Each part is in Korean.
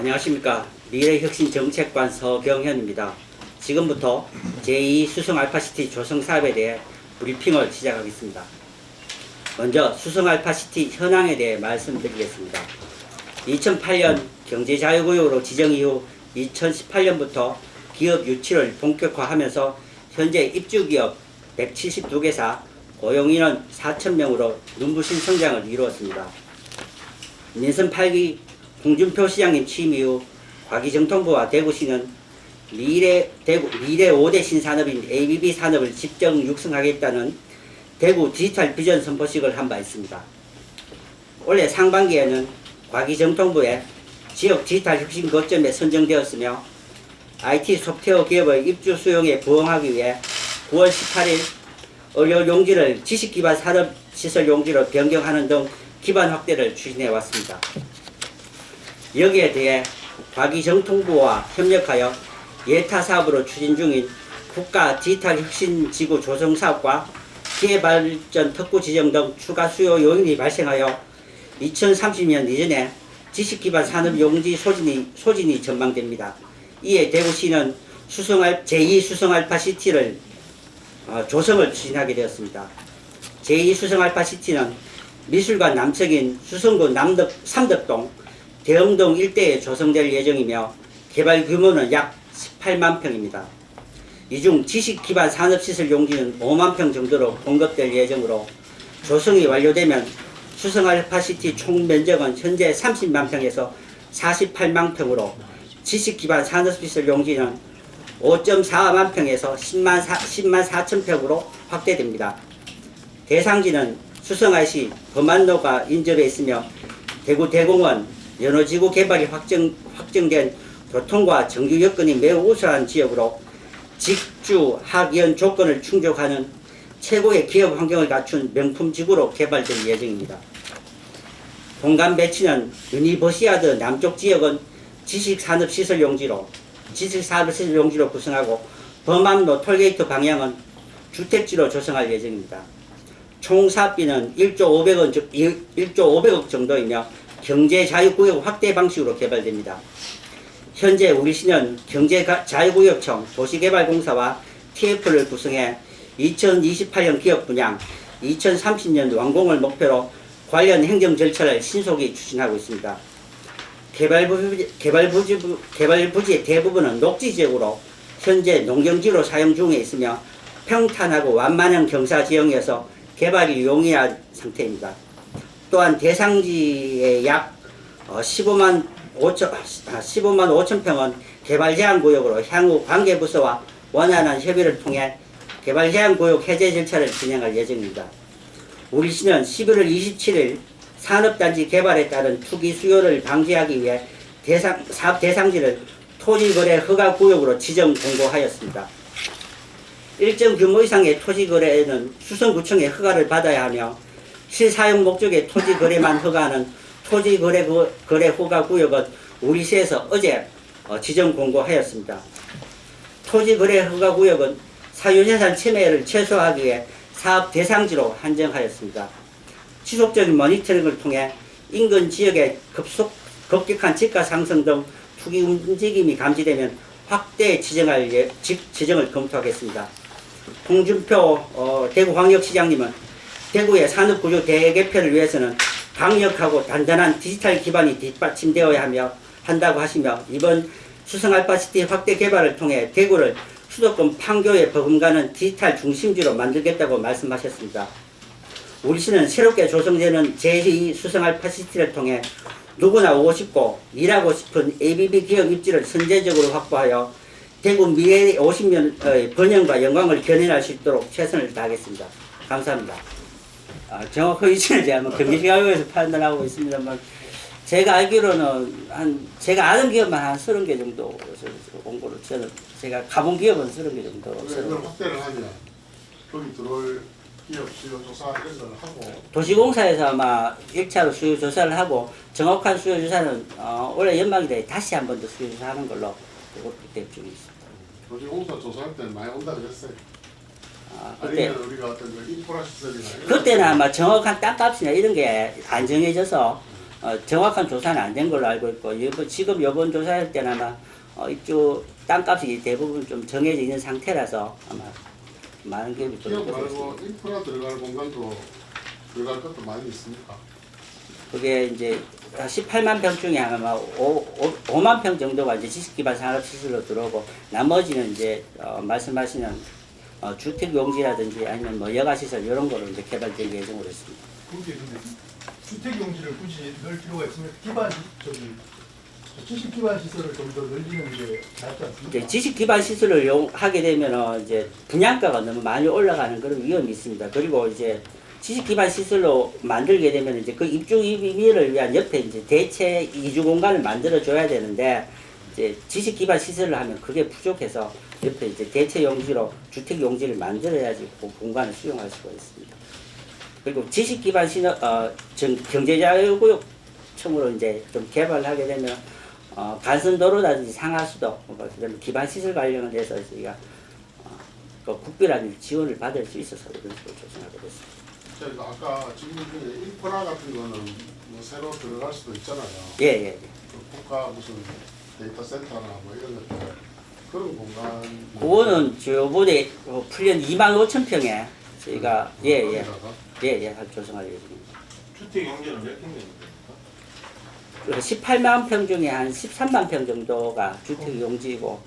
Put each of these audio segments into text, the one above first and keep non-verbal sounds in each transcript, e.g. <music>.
안녕하십니까 미래혁신정책관 서경현입니다. 지금부터 제2 수성 알파시티 조성 사업에 대해 브리핑을 시작하겠습니다. 먼저 수성 알파시티 현황에 대해 말씀드리겠습니다. 2008년 경제자유구역으로 지정 이후 2018년부터 기업 유치를 본격화하면서 현재 입주기업 172개사 고용인원 4,000명으로 눈부신 성장을 이루었습니다. 민선 8기 홍준표 시장님 취임 이후 과기정통부와 대구시는 미래 대구 미래 5대 신산업인 ABB 산업을 집중 육성하겠다는 대구 디지털 비전 선포식을 한 바 있습니다. 올해 상반기에는 과기정통부의 지역 디지털 혁신 거점에 선정되었으며 IT 소프트웨어 기업의 입주 수용에 부응하기 위해 9월 18일 의료 용지를 지식기반 산업시설 용지로 변경하는 등 기반 확대를 추진해 왔습니다. 여기에 대해 과기정통부와 협력하여 예타 사업으로 추진 중인 국가 디지털 혁신 지구 조성 사업과 기회발전 특구 지정 등 추가 수요 요인이 발생하여 2030년 이전에 지식기반 산업 용지 소진이, 소진이 전망됩니다. 이에 대구시는 수성알, 제2수성알파시티를 어, 조성을 추진하게 되었습니다. 제2수성알파시티는 미술관 남측인 수성구 남덕, 삼덕동, 대흥동 일대에 조성될 예정이며 개발 규모는 약 18만 평입니다. 이 중 지식 기반 산업시설 용지는 5만 평 정도로 공급될 예정으로 조성이 완료되면 수성 알파시티 총 면적은 현재 30만 평에서 48만 평으로 지식 기반 산업시설 용지는 5.4만 평에서 10만, 4, 10만 4천 평으로 확대됩니다. 대상지는 수성IC 범안로가 인접해 있으며 대구 대공원 연호지구 개발이 확정, 확정된 교통과 정규 여건이 매우 우수한 지역으로 직주 학연 조건을 충족하는 최고의 기업 환경을 갖춘 명품 지구로 개발될 예정입니다. 공간 배치는 유니버시아드 남쪽 지역은 지식산업시설 용지로 지식산업시설 용지로 구성하고 범암로 톨게이트 방향은 주택지로 조성할 예정입니다. 총 사업비는 1조 500원, 1조 500억 정도이며 경제 자유구역 확대 방식으로 개발됩니다. 현재 우리 시는 경제 자유구역청 도시개발공사와 TF를 구성해 2028년 기업 분양, 2030년 완공을 목표로 관련 행정 절차를 신속히 추진하고 있습니다. 개발부지, 개발부지, 개발부지의 대부분은 녹지 지역으로 현재 농경지로 사용 중에 있으며 평탄하고 완만한 경사 지형에서 개발이 용이한 상태입니다. 또한 대상지의 약 15만 5천, 15만 5천 평은 개발 제한 구역으로 향후 관계 부서와 원활한 협의를 통해 개발 제한 구역 해제 절차를 진행할 예정입니다. 우리 시는 11월 27일 산업단지 개발에 따른 투기 수요를 방지하기 위해 대상, 사업 대상지를 토지거래 허가 구역으로 지정 공고하였습니다. 일정 규모 이상의 토지 거래는 수성구청의 허가를 받아야 하며 실사용 목적의 토지 거래만 허가하는 토지 거래 그- 거래 허가 구역은 우리 시에서 어제 어, 지정 공고하였습니다. 토지 거래 허가 구역은 사유재산 침해를 최소화하기 위해 사업 대상지로 한정하였습니다. 지속적인 모니터링을 통해 인근 지역의 급속 급격한 집가 상승 등 투기 움직임이 감지되면 확대 지정할 예, 지, 지정을 검토하겠습니다. 홍준표 어, 대구광역시장님은 대구의 산업구조 대개편을 위해서는 강력하고 단단한 디지털 기반이 뒷받침되어야 하며 한다고 하시며 이번 수성 알파시티 확대 개발을 통해 대구를 수도권 판교에 버금가는 디지털 중심지로 만들겠다고 말씀하셨습니다. 우리 시는 새롭게 조성되는 제2 수성 알파시티를 통해 누구나 오고 싶고 일하고 싶은 ABB 기업 입지를 선제적으로 확보하여 대구 미래의 50년의 번영과 영광을 견인할 수 있도록 최선을 다하겠습니다. 감사합니다. 아, 정확한 위치는 <laughs> 제가 뭐 경기시각에서 판단하고 있습니다만 제가 알기로는 한 제가 아는 기업만 한 30개 정도 공고를 저는 제가 가본 기업은 30개 정도 왜 서른 이걸 확대를 하냐? 거기 들어올 기업 수요 조사 이런 걸 하고 도시공사에서 아마 1차로 수요 조사를 하고 정확한 수요 조사는 어, 올해 연말이 돼 다시 한 번 더 수요 조사하는 걸로 대입 중에 있습니다. 도시공사 조사할 때는 많이 온다 그랬어요. 아, 그때 아니면 우리가 어떤 그 인프라 시설이나 이런 그때는 거 아마 정확한 땅값이나 이런 게 안 정해져서 어, 정확한 조사는 안 된 걸로 알고 있고 이번, 지금 이번 조사할 때는 아마 어, 이쪽 땅값이 대부분 좀 정해져 있는 상태라서 아마 많은 기업이 기업 말고 것같습니다 인프라 들어갈 공간도 들어갈 것도 많이 있습니까? 그게 이제 18만 평 중에 아마 5, 5, 만 평 정도가 이제 지식기반 산업시설로 들어오고 나머지는 이제 어, 말씀하시는 어, 주택 용지라든지 아니면 뭐 여가시설 이런 거로 이제 개발될 예정으로 있습니다. 그게 근데 주택 용지를 굳이 넣을 필요가 있으면 기반 시- 저기 지식 기반 시설을 좀 더 늘리는 게 낫지 않습니까? 이제 지식 기반 시설을 이용하게 되면 이제 분양가가 너무 많이 올라가는 그런 위험이 있습니다. 그리고 이제 지식 기반 시설로 만들게 되면 이제 그 입주 이민을 위한 옆에 이제 대체 이주 공간을 만들어 줘야 되는데 이제 지식 기반 시설을 하면 그게 부족해서 옆에 이제 대체 용지로 주택 용지를 만들어야지 그 공간을 수용할 수가 있습니다. 그리고 지식 기반 신어 어, 정, 경제자유구역청으로 이제 좀 개발을 하게 되면 어, 간선도로라든지 상하수도, 뭐 그다음에 기반 시설 관련해서 저희가 어, 그 국비라든지 지원을 받을 수 있어서 이런 식으로 조정하게 됐습니다. 저희가 아까 질문 중에 인프라 같은 거는 뭐 새로 들어갈 수도 있잖아요. 예, 예, 예. 그 국가 무슨 데이터 센터나 뭐 이런 것들 그런 공간. 그거는 저번에 어, 풀린 2만 5천 평에 저희가 예, 예, 거기다가 예, 예, 할 조정할 예정입니다. 주택 용지는 몇 평입니까? 그 18만 평 중에 한 13만 평 정도가 주택 용지고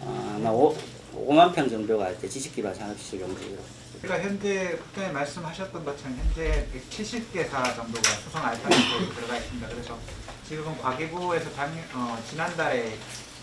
어, 아마 5, 5만 평 정도가 이제 지식기반 산업시설 용지로 그러니까 현재 국장님 말씀하셨던 것처럼 현재 170개사 정도가 수성 알파벳에 들어가 있습니다. 그래서 지금은 과기부에서 작년, 어, 지난달에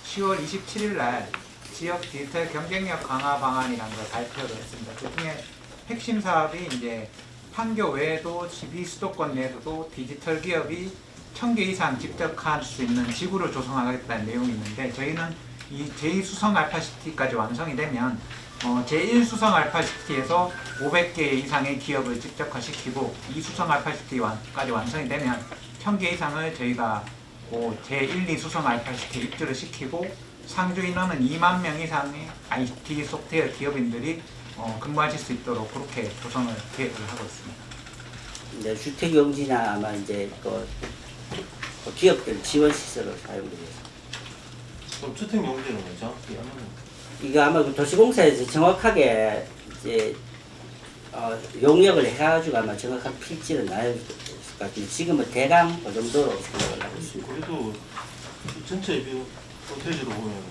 10월 27일 날 지역 디지털 경쟁력 강화 방안이라는 걸 발표를 했습니다. 그 중에 핵심 사업이 이제 판교 외에도 12 수도권 내에서도 디지털 기업이 1000개 이상 집적할 수 있는 지구를 조성하겠다는 내용이 있는데 저희는 이 제2수성 알파시티까지 완성이 되면 어, 제1수성 알파시티에서 500개 이상의 기업을 집적화시키고 이 수성 알파시티까지 완성이 되면 1000개 이상을 저희가 뭐 제1, 2수성 알파시티에 입주를 시키고 상주 인원은 2만 명 이상의 IT 소프트웨어 기업인들이 어, 근무하실 수 있도록 그렇게 조성을 계획을 하고 있습니다. 이제 주택 용지나 아마 이제 그, 그 기업들 지원 시설을 사용되겠습니다. 그럼 주택 용지는 왜 정확히 하는 이거 아마 그 도시공사에서 정확하게 이제 어, 용역을 해가지고 아마 정확한 필지를 나열 것 지금은 대강 그 정도로 생각을 하고 있습니다. 그래도 전체 뷰 포테이지로 보면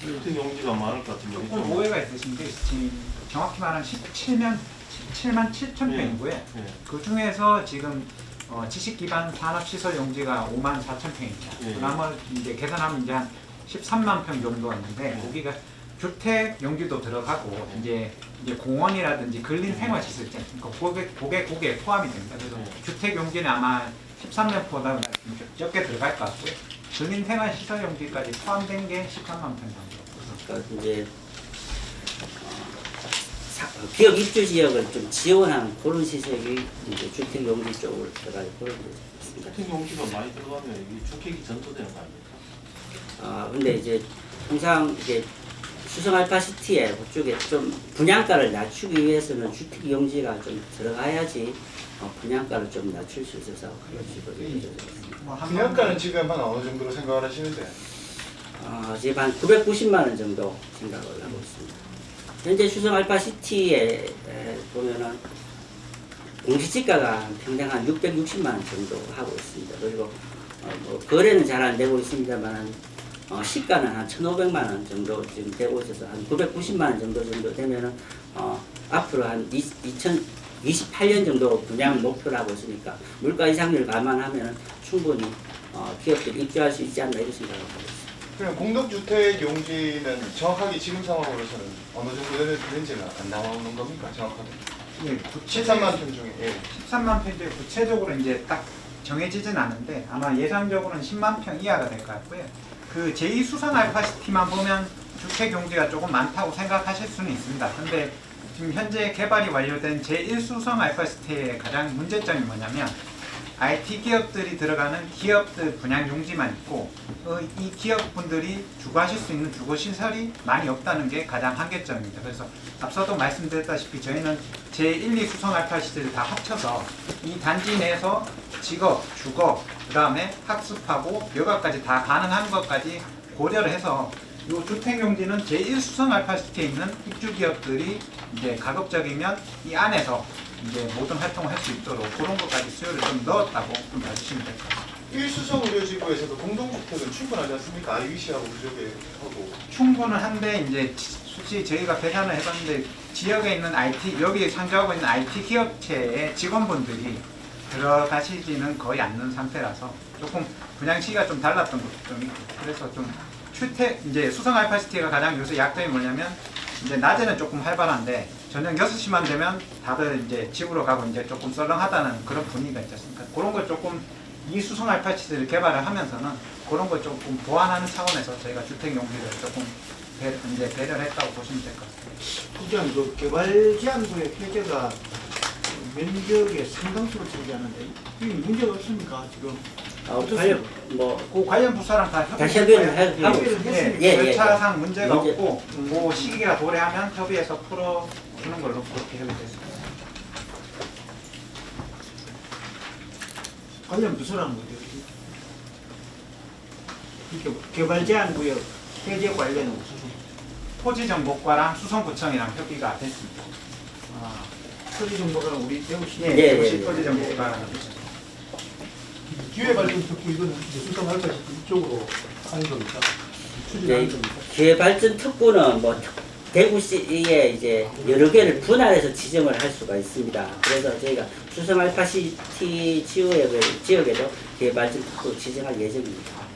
주택 용지가 많을 것 같은데 조금 좀- 오해가 있으신데 지금 정확히 말하면 17만 17만 7천 예. 평이고요. 예. 그 중에서 지금 어, 지식 기반 산업 시설 용지가 5만 4천 평입니다. 예. 그나마 이제 계산하면 이제 한 13만 평 정도 왔는데 예. 거기가 주택 용지도 들어가고 이제 이제 공원이라든지 근린 생활 시설 있잖아요. 그러니까 고개 고개 고개 포함이 됩니다. 그래서 예. 주택 용지는 아마 13년보다 좀 적게 들어갈 것 같고요. 근린 생활 시설 용지까지 포함된 게 13만 평 정도. 그러니까 이제 어, 사- 어, 기업 입주 지역을 좀 지원한 그런 시설이 이제 주택 용지 쪽으로 들어갈 그런 게 있습니다. 주택 용지가 많이 들어가면 이게 주택이 전도되는 거 아닙니까? 아 근데 이제 항상 이제 수성 알 파시티에 그쪽에 좀 분양가를 낮추기 위해서는 주택 용지가 좀 들어가야지 어, 분양가를 좀 낮출 수 있어서 그런 식으로 이루어졌습니다. 뭐 한- 분양가는 지금 한 어느 정도로 생각을 하시는데? 어, 지금 한 990만 원 정도 생각을 하고 있습니다. 현재 수성 알파시티에 에, 보면은 공시지가가 한 평당 한 660만 원 정도 하고 있습니다. 그리고 어, 뭐 거래는 잘 안 되고 있습니다만 어, 시가는 한 1,500만 원 정도 지금 되고 있어서 한 990만 원 정도 정도 되면은 어, 앞으로 한 2028년 정도 분양 목표를 하고 있으니까 물가 이상률 감안하면 충분히 어, 기업들이 입주할 수 있지 않나 이런 생각을 하고 있습니다. 그럼 공동주택 용지는 정확하게 지금 상황으로서는 어느 정도 되는지는 안 나오는 겁니까? 정확하게? 예, 13만 평 중에 예. 13만 평 중에 구체적으로 이제 딱 정해지진 않은데 아마 예상적으로는 10만 평 이하가 될 것 같고요. 그 제2수성 알파시티만 보면 주택 용지가 조금 많다고 생각하실 수는 있습니다. 근데 지금 현재 개발이 완료된 제1수성 알파시티의 가장 문제점이 뭐냐면 IT 기업들이 들어가는 기업들 분양 용지만 있고 어, 이 기업분들이 주거하실 수 있는 주거 시설이 많이 없다는 게 가장 한계점입니다. 그래서 앞서도 말씀드렸다시피 저희는 제1, 2 수성 알파 시설을 다 합쳐서 이 단지 내에서 직업, 주거, 그 다음에 학습하고 여가까지 다 가능한 것까지 고려를 해서 이 주택용지는 제1 수성 알파시티에 있는 입주 기업들이 이제 가급적이면 이 안에서 이제 모든 활동을 할 수 있도록 그런 것까지 수요를 좀 넣었다고 좀 봐주시면 될 것 같습니다. 일수성 의료지구에서도 공동주택은 충분하지 않습니까? IBC하고 무적에 하고 충분은 한데 이제 지- 솔직히 저희가 계산을 해봤는데 지역에 있는 IT 여기 상주하고 있는 IT 기업체의 직원분들이 들어가시지는 거의 않는 상태라서 조금 분양 시기가 좀 달랐던 것도 좀 있고 그래서 좀 출퇴 이제 수성 알파시티가 가장 요새 약점이 뭐냐면 이제 낮에는 조금 활발한데 저녁 6시만 되면 다들 이제 집으로 가고 이제 조금 썰렁하다는 그런 분위기가 있지 않습니까? 그런 걸 조금 이 수성 알파시티를 개발을 하면서는 그런 걸 조금 보완하는 차원에서 저희가 주택 용지를 조금 배, 이제 배려를 했다고 보시면 될 것 같습니다. 부장 그 개발 제한구역 해제가 면적의 상당수를 차지하는데 이 문제가 없습니까 지금? 아, 관련 뭐그 관련 부서랑 다 협의를 해- 하고 협의를 있습니다. 했습니다. 예, 예, 예. 절차상 문제가 문제- 없고 그 시기가 도래하면 협의해서 풀어 주는 걸로 그렇게 협의됐습니다. 관련 부서랑 문제지. 이렇게 개발 제한 구역 해제 관련 토지 정보과랑 수성구청이랑 협의가 됐습니다. 아, 서지정보가 우리 대구시 예, 예, 대구시 예, 예. 토지 정보과랑 기회 발전 특구 이거는 이제 수성 알파시티 이쪽으로 하는 겁니까? 추진하는 네, 겁니까? 기회 발전 특구는 뭐 특- 대구시에 이제 여러 개를 분할해서 지정을 할 수가 있습니다. 그래서 저희가 수성 알파시티 지역에 지역에도 특구 지정할 예정입니다.